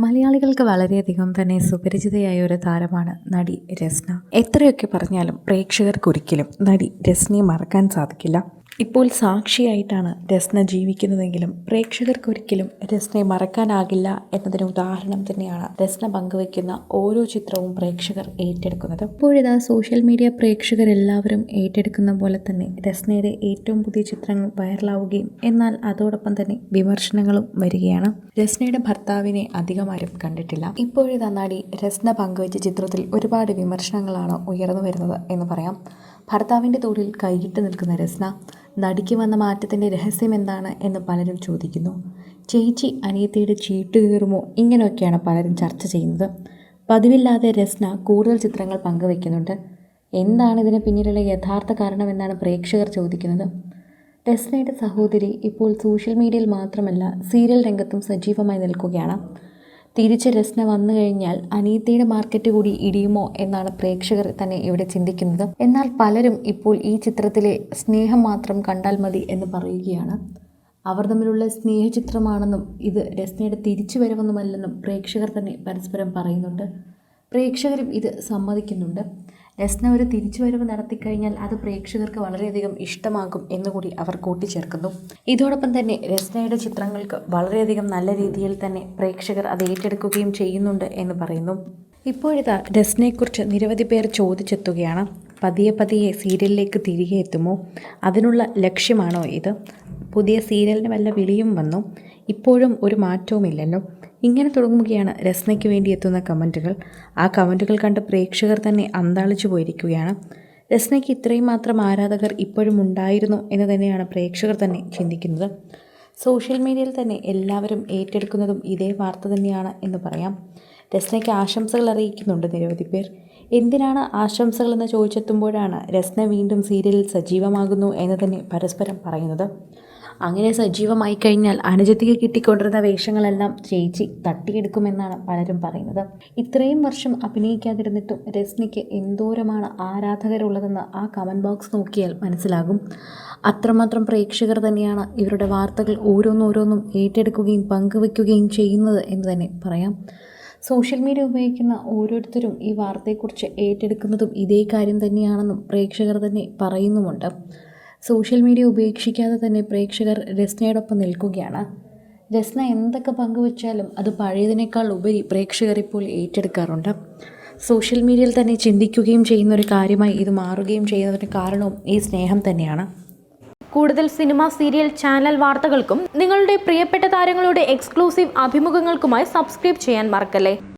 മലയാളികൾക്ക് വളരെയധികം തന്നെ സുപരിചിതയായ ഒരു താരമാണ് നടി രസ്ന. എത്രയൊക്കെ പറഞ്ഞാലും പ്രേക്ഷകർക്കൊരിക്കലും നടി രസ്നയെ മറക്കാൻ സാധിക്കില്ല. ഇപ്പോൾ സാക്ഷിയായിട്ടാണ് രസ്ന ജീവിക്കുന്നതെങ്കിലും പ്രേക്ഷകർക്കൊരിക്കലും രസ്നയെ മറക്കാനാകില്ല എന്നതിന് ഉദാഹരണം തന്നെയാണ് രസ്ന പങ്കുവയ്ക്കുന്ന ഓരോ ചിത്രവും പ്രേക്ഷകർ ഏറ്റെടുക്കുന്നത്. ഇപ്പോഴിതാ സോഷ്യൽ മീഡിയ പ്രേക്ഷകർ എല്ലാവരും ഏറ്റെടുക്കുന്ന പോലെ തന്നെ രസ്നയുടെ ഏറ്റവും പുതിയ ചിത്രങ്ങൾ വൈറലാവുകയും എന്നാൽ അതോടൊപ്പം തന്നെ വിമർശനങ്ങളും വരികയാണ്. രസ്നയുടെ ഭർത്താവിനെ അധികം ആരും കണ്ടിട്ടില്ല. ഇപ്പോഴിതാ നടി രസ്ന പങ്കുവച്ച ചിത്രത്തിൽ ഒരുപാട് വിമർശനങ്ങളാണ് ഉയർന്നു വരുന്നത് എന്ന് പറയാം. ഭർത്താവിന്റെ തോളിൽ കൈയിട്ട് നിൽക്കുന്ന രസ്ന നടിക്ക് വന്ന മാറ്റത്തിന്റെ രഹസ്യം എന്താണ് എന്ന് പലരും ചോദിക്കുന്നു. ചേച്ചി അനിയത്തിയുടെ ചീട്ട് കീറുമോ? ഇങ്ങനെയൊക്കെയാണ് പലരും ചർച്ച ചെയ്യുന്നത്. പതിവില്ലാതെ രസ്ന കൂടുതൽ ചിത്രങ്ങൾ പങ്കുവയ്ക്കുന്നുണ്ട്. എന്താണ് ഇതിന് പിന്നിലുള്ള യഥാർത്ഥ കാരണമെന്നാണ് പ്രേക്ഷകർ ചോദിക്കുന്നത്. രസ്നയുടെ സഹോദരി ഇപ്പോൾ സോഷ്യൽ മീഡിയയിൽ മാത്രമല്ല സീരിയൽ രംഗത്തും സജീവമായി നിൽക്കുകയാണ്. തിരിച്ച് രസ്ന വന്നു കഴിഞ്ഞാൽ അനീതയുടെ മാർക്കറ്റ് കൂടി ഇടിയുമോ എന്നാണ് പ്രേക്ഷകർ തന്നെ ഇവിടെ ചിന്തിക്കുന്നത്. എന്നാൽ പലരും ഇപ്പോൾ ഈ ചിത്രത്തിലെ സ്നേഹം മാത്രം കണ്ടാൽ മതി എന്ന് പറയുകയാണ്. അവർ തമ്മിലുള്ള സ്നേഹചിത്രമാണെന്നും ഇത് രസ്നയുടെ തിരിച്ചു വരവൊന്നുമല്ലെന്നും പ്രേക്ഷകർ തന്നെ പരസ്പരം പറയുന്നുണ്ട്. പ്രേക്ഷകരും ഇത് സമ്മതിക്കുന്നുണ്ട്. രസ്ന ഒരു തിരിച്ചുവരവ് നടത്തിക്കഴിഞ്ഞാൽ അത് പ്രേക്ഷകർക്ക് വളരെയധികം ഇഷ്ടമാകും എന്നുകൂടി അവർ കൂട്ടിച്ചേർക്കുന്നു. ഇതോടൊപ്പം തന്നെ രസ്നയുടെ ചിത്രങ്ങൾക്ക് വളരെയധികം നല്ല രീതിയിൽ തന്നെ പ്രേക്ഷകർ അത് ഏറ്റെടുക്കുകയും ചെയ്യുന്നുണ്ട് എന്ന് പറയുന്നു. ഇപ്പോഴിതാ രസ്നയെക്കുറിച്ച് നിരവധി പേർ ചോദിച്ചെത്തുകയാണ്. പതിയെ പതിയെ സീരിയലിലേക്ക് തിരികെ എത്തുമോ? അതിനുള്ള ലക്ഷ്യമാണോ ഇത്? പുതിയ സീരിയലിന് വല്ല വിളിയും വന്നു? ഇപ്പോഴും ഒരു മാറ്റവുമില്ലല്ലോ. ഇങ്ങനെ തുടങ്ങുകയാണ് രസ്നയ്ക്ക് വേണ്ടി എത്തുന്ന കമന്റുകൾ. ആ കമന്റുകൾ കണ്ട് പ്രേക്ഷകർ തന്നെ അന്താളിച്ചു പോയിരിക്കുകയാണ്. രസ്നയ്ക്ക് ഇത്രയും മാത്രം ആരാധകർ ഇപ്പോഴും ഉണ്ടായിരുന്നു എന്ന് തന്നെയാണ് പ്രേക്ഷകർ തന്നെ ചിന്തിക്കുന്നത്. സോഷ്യൽ മീഡിയയിൽ തന്നെ എല്ലാവരും ഏറ്റെടുക്കുന്നതും ഇതേ വാർത്ത തന്നെയാണ് എന്ന് പറയാം. രസ്നയ്ക്ക് ആശംസകൾ അറിയിക്കുന്നുണ്ട് നിരവധി പേർ. എന്തിനാണ് ആശംസകൾ എന്ന് ചോദിച്ചെത്തുമ്പോഴാണ് രസ്ന വീണ്ടും സീരിയലിൽ സജീവമാകുന്നു എന്ന് തന്നെ പരസ്പരം പറയുന്നത്. അങ്ങനെ സജീവമായി കഴിഞ്ഞാൽ അനുജത്തിക്ക് കിട്ടിക്കൊണ്ടിരുന്ന വേഷങ്ങളെല്ലാം ചേച്ചി തട്ടിയെടുക്കുമെന്നാണ് പലരും പറയുന്നത്. ഇത്രയും വർഷം അഭിനയിക്കാതിരുന്നിട്ടും രസ്നിക്ക് എന്തോരമാണ് ആരാധകരുള്ളതെന്ന് ആ കമന്റ് ബോക്സ് നോക്കിയാൽ മനസ്സിലാകും. അത്രമാത്രം പ്രേക്ഷകർ തന്നെയാണ് ഇവരുടെ വാർത്തകൾ ഓരോന്നോരോന്നും ഏറ്റെടുക്കുകയും പങ്കുവെക്കുകയും ചെയ്യുന്നത് എന്ന് തന്നെ പറയാം. സോഷ്യൽ മീഡിയ ഉപയോഗിക്കുന്ന ഓരോരുത്തരും ഈ വാർത്തയെക്കുറിച്ച് ഏറ്റെടുക്കുന്നതും ഇതേ കാര്യം തന്നെയാണെന്നും പ്രേക്ഷകർ തന്നെ പറയുന്നുമുണ്ട്. സോഷ്യൽ മീഡിയ ഉപേക്ഷിക്കാതെ തന്നെ പ്രേക്ഷകർ രസ്നയോടൊപ്പം നിൽക്കുകയാണ്. രസ്ന എന്തൊക്കെ പങ്കുവച്ചാലും അത് പഴയതിനേക്കാൾ ഉപരി പ്രേക്ഷകർ ഇപ്പോൾ ഏറ്റെടുക്കാറുണ്ട്. സോഷ്യൽ മീഡിയയിൽ തന്നെ ചിന്തിക്കുകയും ചെയ്യുന്ന ഒരു കാര്യമായി ഇത് മാറുകയും ചെയ്യുന്നതിന് കാരണവും ഈ സ്നേഹം തന്നെയാണ്. കൂടുതൽ സിനിമ സീരിയൽ ചാനൽ വാർത്തകൾക്കും നിങ്ങളുടെ പ്രിയപ്പെട്ട താരങ്ങളുടെ എക്സ്ക്ലൂസീവ് അഭിമുഖങ്ങൾക്കുമായി സബ്സ്ക്രൈബ് ചെയ്യാൻ മറക്കല്ലേ?